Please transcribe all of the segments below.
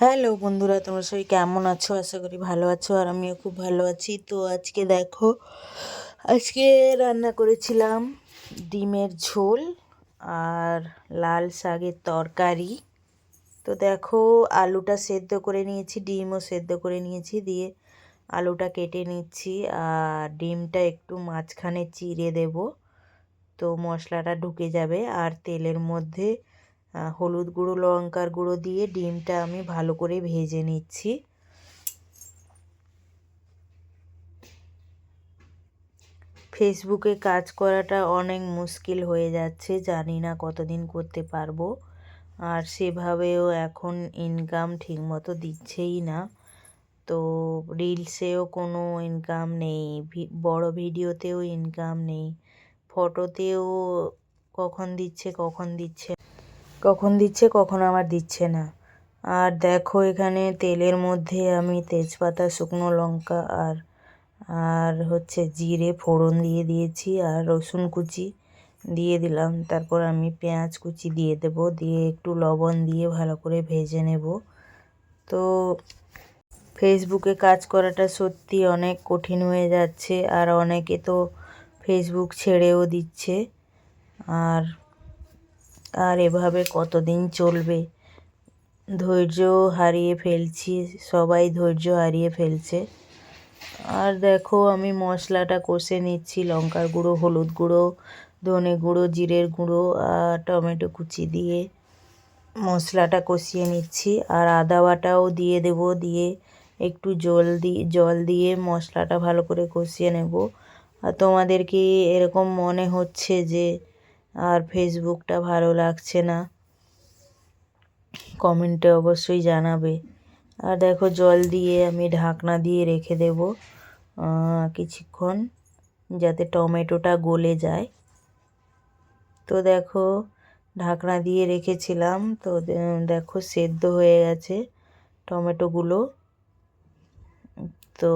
Hello বন্ধুরা, তোমরা সবাই কেমন আছো? আশা করি ভালো আছো আর আমিও খুব ভালো আছি। তো আজকে দেখো, আজকে রান্না করেছিলাম ডিমের ঝোল আর লাল শাকের তরকারি। তো দেখো, আলুটা সেদ্ধ করে নিয়েছি, ডিমও সেদ্ধ করে নিয়েছি দিয়ে আলুটা কেটে নিচ্ছি আর ডিমটা একটু মাঝখানে চিড়ে দেব। তো মশলাটা ঢুকে যাবে আর তেলের মধ্যে হলুদ গুঁড়ো, লঙ্কার গুঁড়ো দিয়ে ডিমটা আমি ভালো করে ভেজে নিচ্ছি। ফেসবুকে কাজ করাটা অনেক মুশকিল হয়ে যাচ্ছে, জানি না কতদিন করতে পারব। আর সেভাবেও এখন ইনকাম ঠিকমতো দিচ্ছেই না। তো রিলসেও কোনো ইনকাম নেই বড় ভিডিওতেও ইনকাম নেই ফটোতেও কখন দিচ্ছে কখন দিচ্ছে কখন দিচ্ছে, কখন আমার দিচ্ছে না। আর দেখো এখানে তেলের মধ্যে আমি তেজপাতা, শুকনো লঙ্কা আর আর হচ্ছে জিরে ফোড়ন দিয়ে দিয়েছি আর রসুন কুচি দিয়ে দিলাম। তারপর আমি পেঁয়াজ কুচি দিয়ে দেব, দিয়ে একটু লবণ দিয়ে ভালো করে ভেজে নেব। তো ফেসবুকে কাজ করাটা সত্যি অনেক কঠিন হয়ে যাচ্ছে আর অনেকে তো ফেসবুক ছেড়েও দিচ্ছে। আর আর এভাবে কতদিন চলবে? ধৈর্য হারিয়ে ফেলছি, সবাই ধৈর্য হারিয়ে ফেলছে। আর দেখো, আমি মশলাটা কষে নিচ্ছি, লঙ্কার গুঁড়ো, হলুদ গুঁড়ো, ধনে গুঁড়ো, জিরের গুঁড়ো আর টমেটো কুচি দিয়ে মশলাটা কষিয়ে নিচ্ছি। আর আদা বাটাও দিয়ে দেব, দিয়ে একটু জল দিয়ে জল দিয়ে মশলাটা ভালো করে কষিয়ে নেব। আর তোমাদের কি এরকম মনে হচ্ছে যে আর ফেসবুকটা ভালো লাগছে না। কমেন্টে অবশ্যই জানাবে। আর দেখো জল দিয়ে আমি ঢাকনা দিয়ে রেখে দেব কিছুক্ষণ যাতে টমেটোটা গলে যায়। তো দেখো ঢাকনা দিয়ে রেখেছিলাম, তো দেখো সেদ্ধ হয়ে গেছে টমেটোগুলো। তো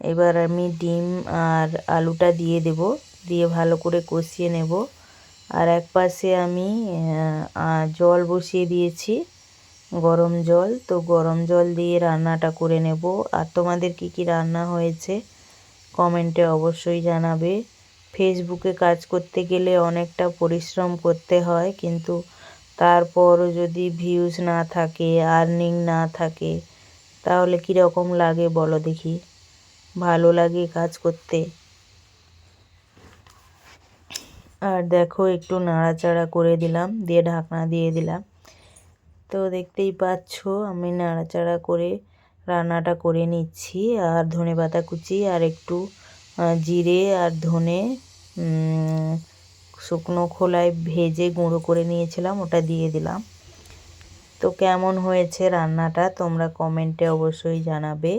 এবার আমি ডিম আর আলুটা দিয়ে দেব, দিয়ে ভালো করে কষিয়ে নেব। আর এক পাশে আমি জল বসিয়ে দিয়েছি, গরম জল। তো গরম জল দিয়ে রান্নাটা করে নেব। আর তোমাদের কি কি রান্না হয়েছে কমেন্টে অবশ্যই জানাবে। ফেসবুকে কাজ করতে গেলে অনেকটা পরিশ্রম করতে হয়, কিন্তু তারপরও যদি ভিউজ না থাকে আর্নিং না থাকে, তাহলে কীরকম লাগে বলো দেখি? ভালো লাগে কাজ করতে। আর দেখো একটু নাড়াচাড়া করে দিলাম, দিয়ে ঢাকনা দিয়ে দিলাম। তো দেখতেই পাচ্ছ, আমি নাড়াচাড়া করে রান্নাটা করে নিচ্ছি। আর ধনে পাতা কুচি, আর একটু জিরে আর ধনে শুকনো খোলায় ভেজে গুঁড়ো করে নিয়েছিলাম, ওটা দিয়ে দিলাম। তো কেমন হয়েছে রান্নাটা তোমরা কমেন্টে অবশ্যই জানাবে।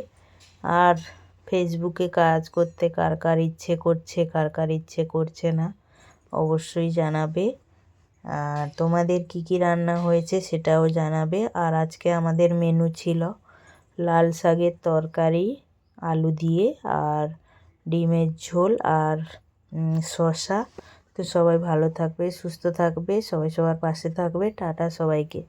আর ফেসবুকে কাজ করতে কার কার ইচ্ছে করছে, কার কার ইচ্ছে করছে না অবশ্যই জানাবে। আর তোমাদের কি কি রান্না হয়েছে সেটাও জানাবে। আর আজকে আমাদের মেনু ছিল লাল শাকের তরকারি, আলু দিয়ে আর ডিমের ঝোল আর শশা তো সবাই ভালো থাকবে, সুস্থ থাকবে, সবাই সবার পাশে থাকবে। টাটা সবাইকে।